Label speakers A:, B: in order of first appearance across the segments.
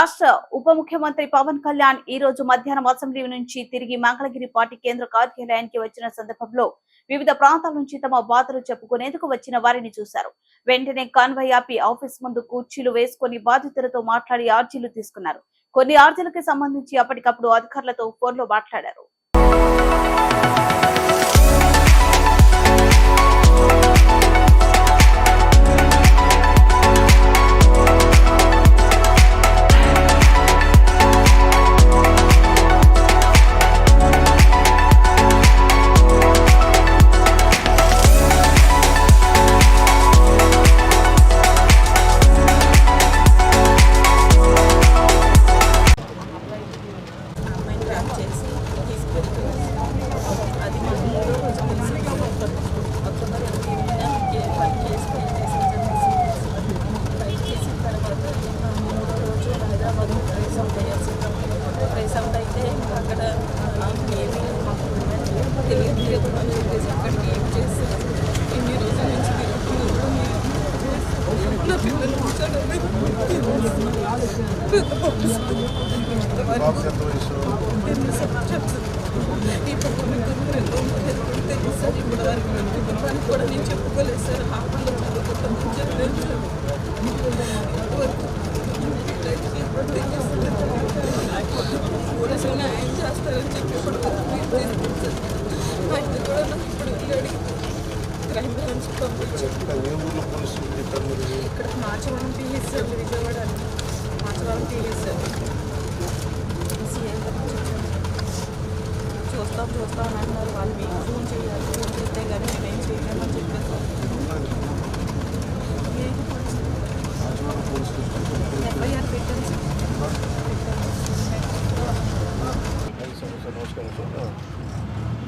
A: రాష్ట్ర ఉప ముఖ్యమంత్రి పవన్ కళ్యాణ్ ఈ రోజు మధ్యాహ్నం అసెంబ్లీ నుంచి తిరిగి మంగళగిరి పార్టీ కేంద్ర కార్యాలయానికి వచ్చిన సందర్భంలో వివిధ ప్రాంతాల నుంచి తమ బాధలు చెప్పుకునేందుకు వచ్చిన వారిని చూశారు. వెంటనే కాన్వాయ్ ఆపి ఆఫీస్ ముందు కుర్చీలు వేసుకొని బాధితులతో మాట్లాడి ఆర్జీలు తీసుకున్నారు. కొన్ని ఆర్జీలకు సంబంధించి అప్పటికప్పుడు అధికారులతో ఫోన్లో మాట్లాడారు.
B: ఈ పక్కన తెలుసు సార్ ఇప్పుడు వరకు నా కూడా నేను చెప్పుకోలేదు సార్ హాస్పిటల్లో చదువుకుంటామని పోలీసులు చేస్తారని చెప్పి ఇప్పుడు ఆయన కూడా నాకు ఇప్పుడు వెళ్ళాడు క్రైమ్ బ్రాంచ్ పంపించి
C: మీరు
B: ఇక్కడ Marchavaram PS sir Vijayawada Machavaram PS sir CM గారు చెప్పారు. చూస్తాం చూస్తాం అని అన్నారు వాళ్ళు మీకు ఫోన్ చేయాలి ఫోన్ చేస్తే కానీ మేమేం చేయలేమని చెప్పారు ఏంటి పరిస్థితి?
C: రాజవాడ పోలీస్ స్టేషన్
B: ఎఫ్ఐఆర్ పెట్టాను సార్ పెట్టాను
C: ఐదు సంవత్సరాలు నమస్కారం సార్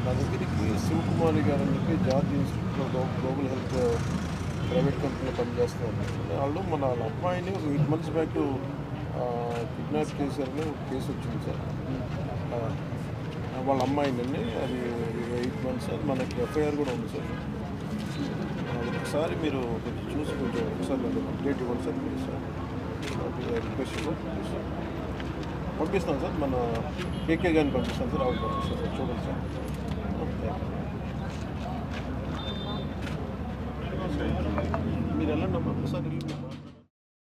C: నా దగ్గరికి శివకుమారి గారు అని చెప్పి George Institute of Global Health private కంపెనీలో పనిచేస్తున్నారు వాళ్ళు మన వాళ్ళ అమ్మాయిని ఒక ఎయిట్ మంత్స్ బ్యాక్ కిడ్నాప్ చేశారని ఒక కేసు వచ్చింది సార్. వాళ్ళ అమ్మాయినండి అది ఎయిట్ మంత్స్ సార్ మనకి ఎఫ్ఐఆర్ కూడా ఉంది సార్. ఒకసారి మీరు కొంచెం చూసి కొంచెం ఒకసారి నాకు అప్డేట్ ఇవ్వండి sir please sir. Request sir. పంపిస్తాను సార్ మన కేకే గారిని పంపిస్తాను సార్ ఆవిడ పంపిస్తాను సార్. చూడండి సార్. మీరు వెళ్ళండి అమ్మా ఒకసారి వెళ్ళి